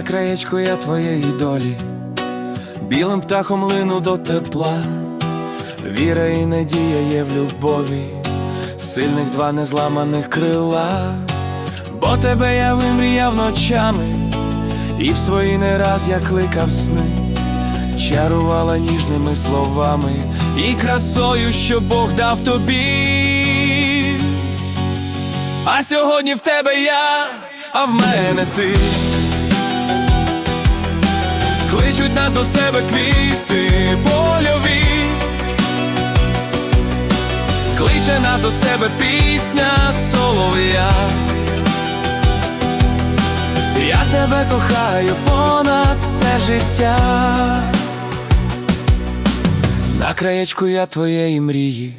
краєчку я твоєї долі, білим птахом лину до тепла, віра і надія є в любові, сильних два незламаних крила, бо тебе я вимріяв ночами, і в свої не раз я кликав сни, чарувала ніжними словами. І красою, що Бог дав тобі. А сьогодні в тебе я, а в мене ти. Кличуть нас до себе квіти польові, кличе нас до себе пісня солов'я. Я тебе кохаю понад все життя. На краєчку я твоєї мрії,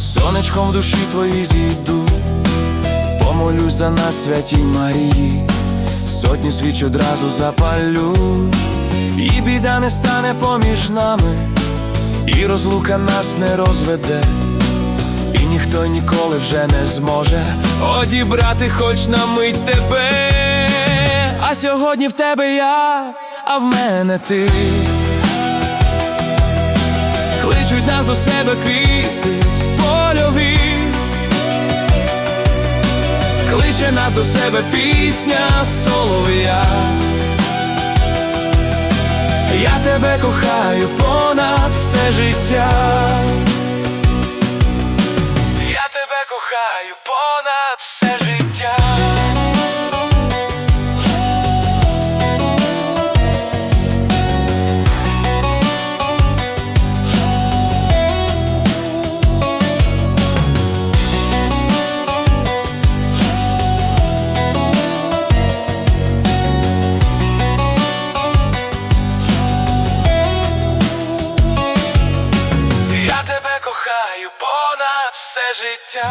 сонечком в душі твоїй зійду. Помолюсь за нас, святій Марії, сотні свіч одразу запалю, і біда не стане поміж нами, і розлука нас не розведе, і ніхто ніколи вже не зможе одібрати хоч на мить тебе. А сьогодні в тебе я, а в мене ти. Кличуть нас до себе квіти польові. Кличе нас до себе пісня солов'я. Я тебе кохаю понад все життя. Все життя.